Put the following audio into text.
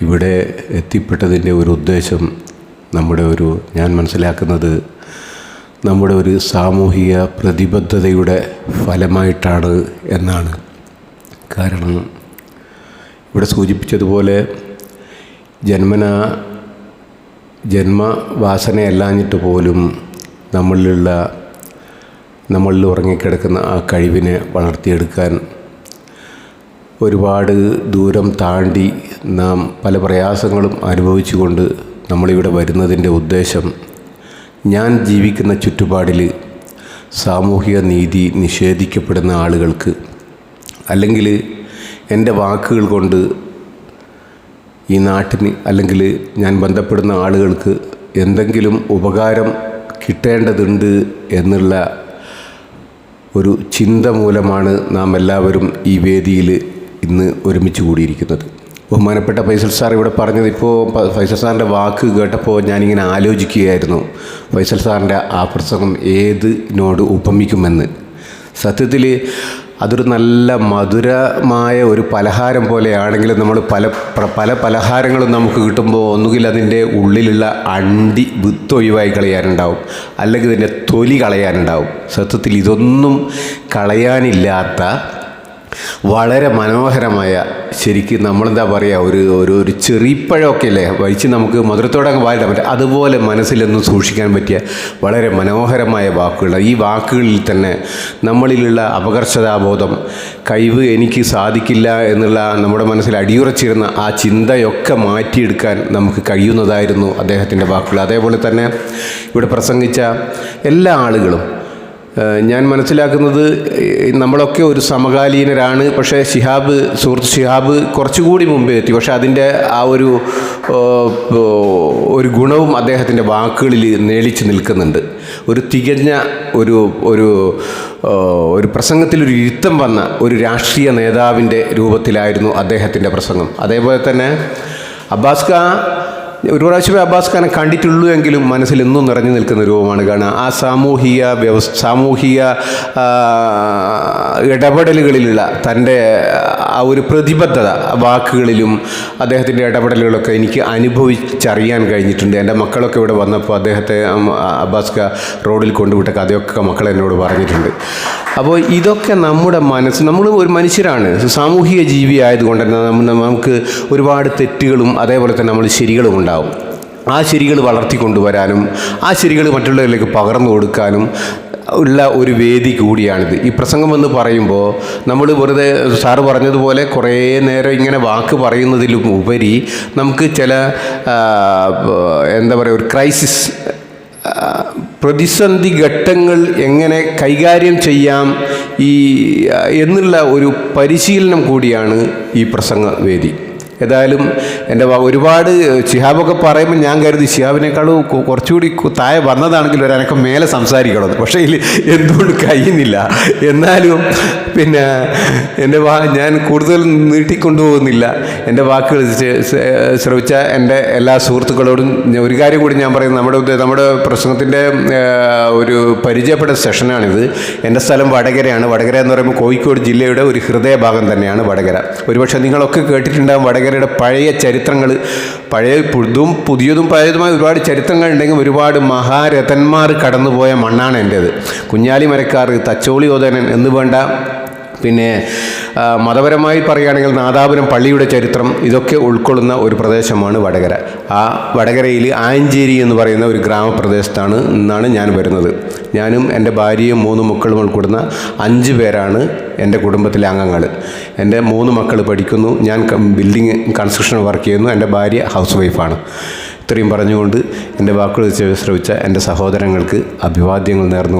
ഇവിടെ എത്തിപ്പെട്ടതിന്റെ ഒരു ഉദ്ദേശം നമ്മുടെ ഒരു ഞാൻ മനസ്സിലാക്കുന്നത് നമ്മുടെ ഒരു സാമൂഹിക പ്രതിബദ്ധതയുടെ ഫലമായിട്ടാണ് എന്നാണ്. കാരണം ഇവിടെ സൂചിപ്പിച്ചതുപോലെ ജന്മന ജന്മവാസനയല്ലാഞ്ഞിട്ട് പോലും നമ്മളിലുള്ള നമ്മളിൽ ഉറങ്ങിക്കിടക്കുന്ന ആ കഴിവിനെ വളർത്തിയെടുക്കാൻ ഒരുപാട് ദൂരം താണ്ടി നാം പല പ്രയാസങ്ങളും അനുഭവിച്ചുകൊണ്ട് നമ്മളിവിടെ വരുന്നതിന്റെ ഉദ്ദേശം ഞാൻ ജീവിക്കുന്ന ചുറ്റുപാടിൽ സാമൂഹിക നീതി നിഷേധിക്കപ്പെടുന്ന ആളുകൾക്ക് അല്ലെങ്കിൽ എന്റെ വാക്കുകൾ കൊണ്ട് ഈ നാട്ടിന് അല്ലെങ്കിൽ ഞാൻ ബന്ധപ്പെടുന്ന ആളുകൾക്ക് എന്തെങ്കിലും ഉപകാരം കിട്ടേണ്ടതുണ്ട് എന്നുള്ള ഒരു ചിന്ത മൂലമാണ് നാം എല്ലാവരും ഈ വേദിയിൽ ഇന്ന് ഒരുമിച്ച് കൂടിയിരിക്കുന്നത്. ബഹുമാനപ്പെട്ട ഫൈസൽ സാർ ഇവിടെ പറഞ്ഞത് ഇപ്പോൾ ഫൈസൽ സാറിന്റെ വാക്ക് കേട്ടപ്പോൾ ഞാനിങ്ങനെ ആലോചിക്കുകയായിരുന്നു. ഫൈസൽ സാറിന്റെ ആ പ്രസംഗം ഏതിനോട് ഉപമിക്കുമെന്ന്. സത്യത്തിൽ അതൊരു നല്ല മധുരമായ ഒരു പലഹാരം പോലെയാണെങ്കിലും നമ്മൾ പല പല പലഹാരങ്ങളും നമുക്ക് കിട്ടുമ്പോൾ ഒന്നുകിൽ അതിന്റെ ഉള്ളിലുള്ള അണ്ടി വിത്ത് ഒഴിവായി കളയാനുണ്ടാവും. അല്ലെങ്കിൽ ഇതിന്റെ തൊലി കളയാനുണ്ടാവും. സത്യത്തിൽ ഇതൊന്നും കളയാനില്ലാത്ത വളരെ മനോഹരമായ ശരിക്കും നമ്മളെന്താ പറയുക ഒരു ഒരു ഒരു ചെറിപ്പഴമൊക്കെ അല്ലേ? വഴിച്ച് നമുക്ക് മധുരത്തോടെ അങ്ങ് വായിടാൻ പറ്റും. അതുപോലെ മനസ്സിലൊന്നും സൂക്ഷിക്കാൻ പറ്റിയ വളരെ മനോഹരമായ വാക്കുകൾ. ഈ വാക്കുകളിൽ തന്നെ നമ്മളിലുള്ള അപകർഷതാബോധം കഴിവ് എനിക്ക് സാധിക്കില്ല എന്നുള്ള നമ്മുടെ മനസ്സിൽ അടിയുറച്ചിരുന്ന ആ ചിന്തയൊക്കെ മാറ്റിയെടുക്കാൻ നമുക്ക് കഴിയുന്നതായിരുന്നു അദ്ദേഹത്തിന്റെ വാക്കുകൾ. അതേപോലെ തന്നെ ഇവിടെ പ്രസംഗിച്ച എല്ലാ ആളുകളും ഞാൻ മനസ്സിലാക്കുന്നത് നമ്മളൊക്കെ ഒരു സമകാലീനരാണ്. പക്ഷേ ഷിഹാബ് സുഹൃത്ത് ഷിഹാബ് കുറച്ചുകൂടി മുമ്പേ എത്തി. പക്ഷേ അതിന്റെ ആ ഒരു ഒരു ഗുണവും അദ്ദേഹത്തിന്റെ വാക്കുകളിൽ നേളിച്ചു നിൽക്കുന്നുണ്ട്. ഒരു തികഞ്ഞ ഒരു ഒരു ഒരു പ്രസംഗത്തിൽ ഒരു ഇരുത്തം വന്ന ഒരു രാഷ്ട്രീയ നേതാവിന്റെ രൂപത്തിലായിരുന്നു അദ്ദേഹത്തിന്റെ പ്രസംഗം. അതേപോലെ തന്നെ അബ്ബാസ് ഒരു പ്രാവശ്യം അബ്ബാസ് ഖാനെ കണ്ടിട്ടുള്ളൂ എങ്കിലും മനസ്സിൽ എന്നും നിറഞ്ഞു നിൽക്കുന്ന രൂപമാണ് കാരണം ആ സാമൂഹിക വ്യവസ് സാമൂഹിക ഇടപെടലുകളിലുള്ള തന്റെ ആ ഒരു പ്രതിബദ്ധത വാക്കുകളിലും അദ്ദേഹത്തിന്റെ ഇടപെടലുകളൊക്കെ എനിക്ക് അനുഭവിച്ചറിയാൻ കഴിഞ്ഞിട്ടുണ്ട്. എന്റെ മക്കളൊക്കെ ഇവിടെ വന്നപ്പോൾ അദ്ദേഹത്തെ അബ്ബാസ് ഖാ റോഡിൽ കൊണ്ടുവിട്ട കഥയൊക്കെ മക്കൾ എന്നോട് പറഞ്ഞിട്ടുണ്ട്. അപ്പോൾ ഇതൊക്കെ നമ്മുടെ മനസ്സ് നമ്മൾ ഒരു മനുഷ്യരാണ്. സാമൂഹിക ജീവി ആയതുകൊണ്ട് തന്നെ നമുക്ക് ഒരുപാട് തെറ്റുകളും അതേപോലെ തന്നെ നമ്മൾ ശരികളും ഉണ്ടാവും. ആ ശരികൾ വളർത്തിക്കൊണ്ടുവരാനും ആ ശരികൾ മറ്റുള്ളവരിലേക്ക് പകർന്നു കൊടുക്കാനും ഉള്ള ഒരു വേദി കൂടിയാണിത്. ഈ പ്രസംഗം എന്ന് പറയുമ്പോൾ നമ്മൾ വെറുതെ സാറ് പറഞ്ഞതുപോലെ കുറേ നേരം ഇങ്ങനെ വാക്ക് പറയുന്നതിലും ഉപരി നമുക്ക് ചില എന്താ പറയുക ഒരു ക്രൈസിസ് പ്രതിസന്ധി ഘട്ടങ്ങൾ എങ്ങനെ കൈകാര്യം ചെയ്യാം ഈ എന്നുള്ള ഒരു പരിശീലനം കൂടിയാണ് ഈ പ്രസംഗ വേദി. ഏതായാലും എന്റെ ഒരുപാട് ഷിഹാബൊക്കെ പറയുമ്പോൾ ഞാൻ കരുതി ഷിഹാബിനേക്കാളും കുറച്ചുകൂടി താഴെ വന്നതാണെങ്കിൽ ഒരനക്കം മേലെ സംസാരിക്കണം പക്ഷേ ഇതിൽ എന്തുകൊണ്ട് കഴിയുന്നില്ല. എന്നാലും പിന്നെ എന്റെ വാ ഞാൻ കൂടുതൽ നീട്ടിക്കൊണ്ടുപോകുന്നില്ല. എന്റെ വാക്കുകൾ ശ്ര- ശ്ര- ശ്രവിച്ച എന്റെ എല്ലാ സുഹൃത്തുക്കളോടും ഒരു കാര്യം കൂടി ഞാൻ പറയുന്നത് നമ്മുടെ നമ്മുടെ പ്രസംഗത്തിന്റെ ഒരു പരിചയപ്പെട്ട സെഷനാണിത്. എന്റെ സ്ഥലം വടകരയാണ്. വടകര എന്ന് പറയുമ്പോൾ കോഴിക്കോട് ജില്ലയുടെ ഒരു ഹൃദയഭാഗം തന്നെയാണ് വടകര. ഒരുപക്ഷെ നിങ്ങളൊക്കെ കേട്ടിട്ടുണ്ടാകും വടകരയുടെ പഴയ ചരിത്രങ്ങൾ പഴയ പുതും പുതിയതും പഴയതുമായ ഒരുപാട് ചരിത്രങ്ങൾ ഉണ്ടെങ്കിൽ ഒരുപാട് മഹാരഥന്മാർ കടന്നുപോയ മണ്ണാണ് എന്റേത് കുഞ്ഞാലി മരക്കാർ തച്ചോളി ഓതനൻ എന്ന് വേണ്ട പിന്നെ മതപരമായി പറയുകയാണെങ്കിൽ നാദാപുരം പള്ളിയുടെ ചരിത്രം ഇതൊക്കെ ഉൾക്കൊള്ളുന്ന ഒരു പ്രദേശമാണ് വടകര. ആ വടകരയിൽ ആഞ്ചേരി എന്ന് പറയുന്ന ഒരു ഗ്രാമപ്രദേശത്താണ് നിന്നാണ് ഞാൻ വരുന്നത്. ഞാനും എന്റെ ഭാര്യയും മൂന്ന് മക്കളും ഉൾപ്പെടുന്ന അഞ്ച് പേരാണ് എന്റെ കുടുംബത്തിലെ അംഗങ്ങൾ എന്റെ മൂന്ന് മക്കൾ പഠിക്കുന്നു. ഞാൻ ബിൽഡിംഗ് കൺസ്ട്രക്ഷൻ വർക്ക് ചെയ്യുന്നു. എന്റെ ഭാര്യ ഹൗസ് വൈഫാണ്. ഇത്രയും പറഞ്ഞുകൊണ്ട് എന്റെ വാക്കുകൾ ശ്രവിച്ച എന്റെ സഹോദരങ്ങൾക്ക് അഭിവാദ്യങ്ങൾ നേർന്നു